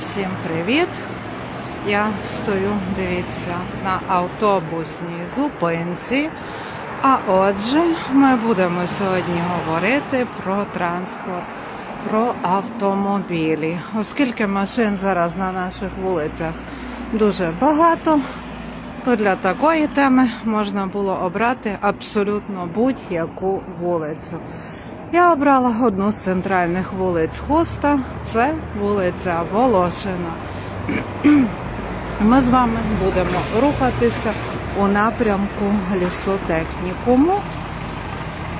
Усім привіт! Я стою, дивіться, на автобусній зупинці. А отже, ми будемо сьогодні говорити про транспорт, про автомобілі. Оскільки машин зараз на наших вулицях дуже багато, то для такої теми можна було обрати абсолютно будь-яку вулицю. Я обрала одну з центральних вулиць Хуста, це вулиця Волошина. Ми з вами будемо рухатися у напрямку лісотехнікуму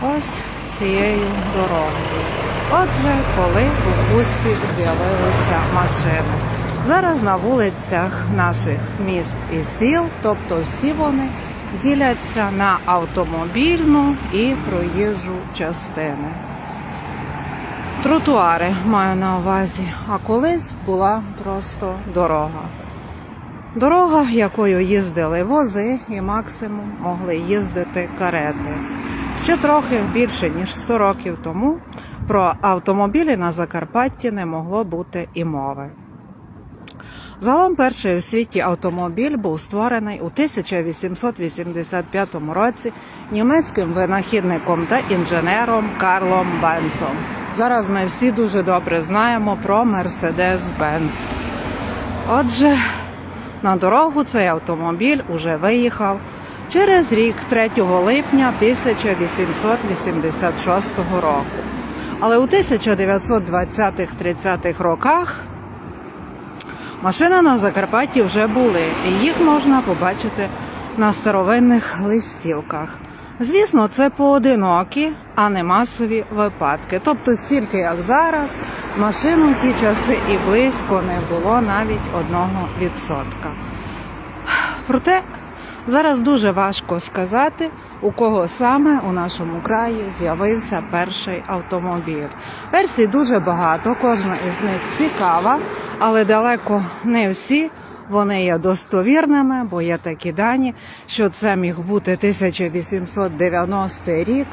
ось цією дорогою. Отже, коли у Хусті з'явилися машини. Зараз на вулицях наших міст і сіл, тобто всі вони діляться на автомобільну і проїжджу частини. Тротуари маю на увазі, а колись була просто дорога. Дорога, якою їздили вози і максимум могли їздити карети. Ще трохи більше ніж 100 років тому про автомобілі на Закарпатті не могло бути і мови. Загалом перший у світі автомобіль був створений у 1885 році німецьким винахідником та інженером Карлом Бенсом. Зараз ми всі дуже добре знаємо про Mercedes-Benz. Отже, на дорогу цей автомобіль уже виїхав через рік 3 липня 1886 року. Але у 1920-30-х роках Машини на Закарпатті вже були, і їх можна побачити на старовинних листівках. Звісно, це поодинокі, а не масові випадки. Тобто, стільки як зараз, машин у ті часи і близько не було навіть одного відсотка. Проте зараз дуже важко сказати, у кого саме у нашому краї з'явився перший автомобіль. Версій дуже багато, кожна із них цікава, але далеко не всі. Вони є достовірними, бо є такі дані, що це міг бути 1890 рік,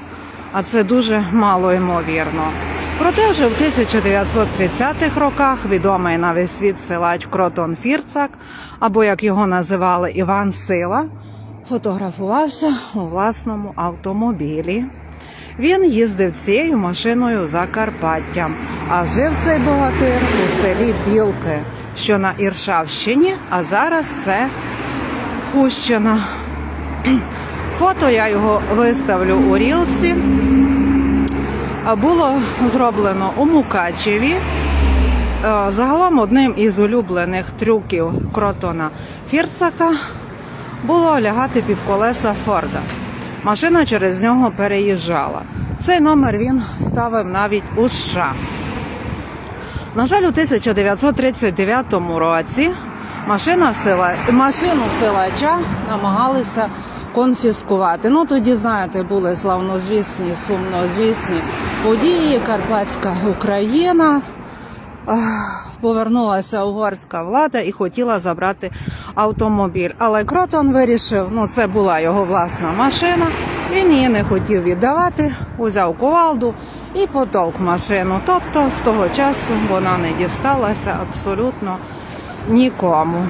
а це дуже мало ймовірно. Проте вже в 1930-х роках відомий на весь світ силач Кротон Фірцак, або як його називали Іван Сила, фотографувався у власному автомобілі. Він їздив цією машиною Закарпаттям, а жив цей богатир у селі Білки, що на Іршавщині, а зараз це Хущина. Фото я його виставлю у Рілсі. Було зроблено у Мукачеві. Загалом одним із улюблених трюків кротона Фірцака було лягати під колеса Форда. Машина через нього переїжджала. Цей номер він ставив навіть у США. На жаль, у 1939 році машина сила, машину силача намагалися конфіскувати. Ну тоді, знаєте, були славнозвісні, сумнозвісні події, Карпатська Україна. Повернулася угорська влада і хотіла забрати автомобіль. Але Кротон вирішив, ну це була його власна машина. Він її не хотів віддавати, узяв кувалду і потовк машину. Тобто з того часу вона не дісталася абсолютно нікому.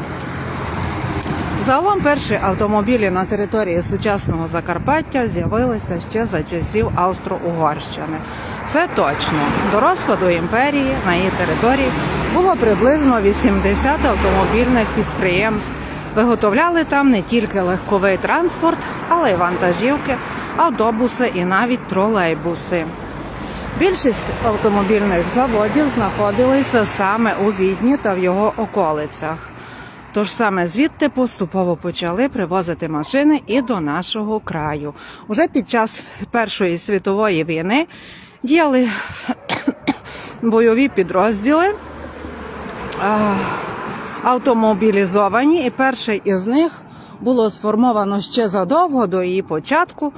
Загалом перші автомобілі на території сучасного Закарпаття з'явилися ще за часів Австро-Угорщини. Це точно. До розпаду імперії на її території було приблизно 80 автомобільних підприємств. Виготовляли там не тільки легковий транспорт, але й вантажівки, автобуси і навіть тролейбуси. Більшість автомобільних заводів знаходилися саме у Відні та в його околицях. Тож саме звідти поступово почали привозити машини і до нашого краю. Уже під час Першої світової війни діяли бойові підрозділи автомобілізовані, і перший із них було сформовано ще задовго до її початку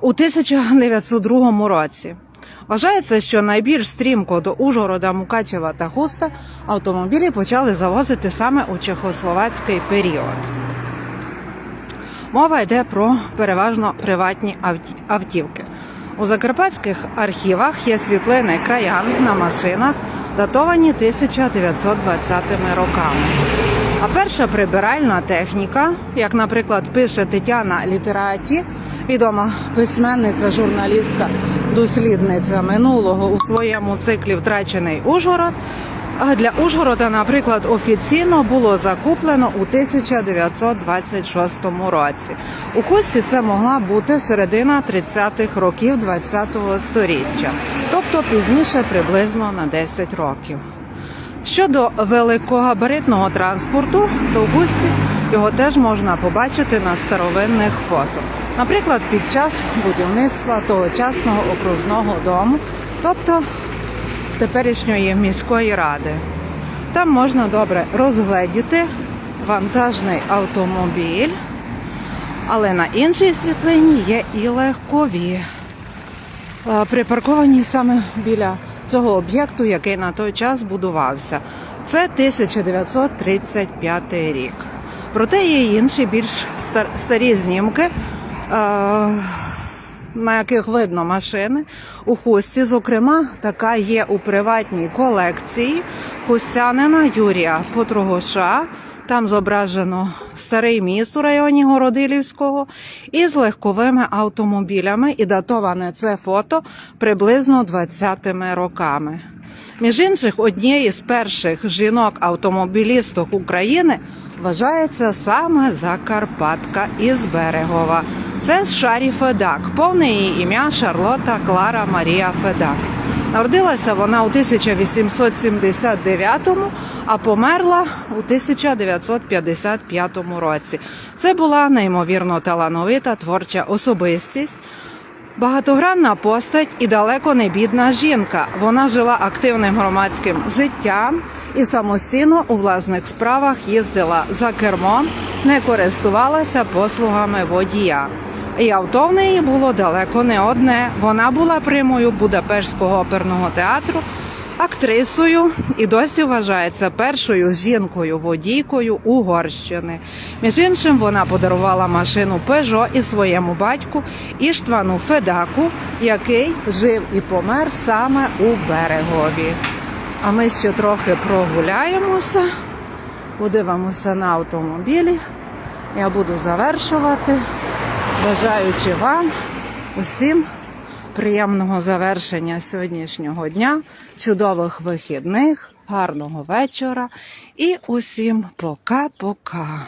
у 1902 році. Вважається, що найбільш стрімко до Ужгорода, Мукачева та Хуста автомобілі почали завозити саме у чехословацький період. Мова йде про переважно приватні автівки. У закарпатських архівах є світлини краян на машинах, датовані 1920 роками. А перша прибиральна техніка, як, наприклад, пише Тетяна Літераті, відома письменниця, журналістка, дослідниця минулого у своєму циклі Втрачений Ужгород. А для Ужгорода, наприклад, офіційно було закуплено у 1926 році. У хусті це могла бути середина 30-х років 20-го сторіччя, тобто пізніше приблизно на 10 років. Щодо великогабаритного транспорту, то в густі його теж можна побачити на старовинних фото. Наприклад, під час будівництва тогочасного окружного дому, тобто теперішньої міської ради. Там можна добре розгледіти вантажний автомобіль, але на іншій світлині є і легкові, е, припарковані саме біля цього об'єкту, який на той час будувався. Це 1935 рік. Проте є інші більш старі знімки. На яких видно машини у хості. Зокрема, така є у приватній колекції хустянина Юрія Потрогоша. Там зображено старий міст у районі Городилівського із легковими автомобілями, і датоване це фото приблизно 20-ми роками. Між інших, однією з перших жінок-автомобілісток України вважається саме Закарпатка із Берегова. Це Шарі Федак. Повне її ім'я Шарлота Клара Марія Федак. Народилася вона у 1879-му, а померла у 1955 році. Це була неймовірно талановита творча особистість. Багатогранна постать і далеко не бідна жінка. Вона жила активним громадським життям і самостійно у власних справах їздила за кермом, не користувалася послугами водія. І авто в неї було далеко не одне. Вона була примою Будапештського оперного театру, актрисою і досі вважається першою жінкою-водійкою Угорщини. Між іншим, вона подарувала машину Пежо і своєму батьку Іштвану Федаку, який жив і помер саме у берегові. А ми ще трохи прогуляємося, подивимося на автомобілі. Я буду завершувати, бажаючи вам усім приємного завершення сьогоднішнього дня, чудових вихідних, гарного вечора і усім пока-пока.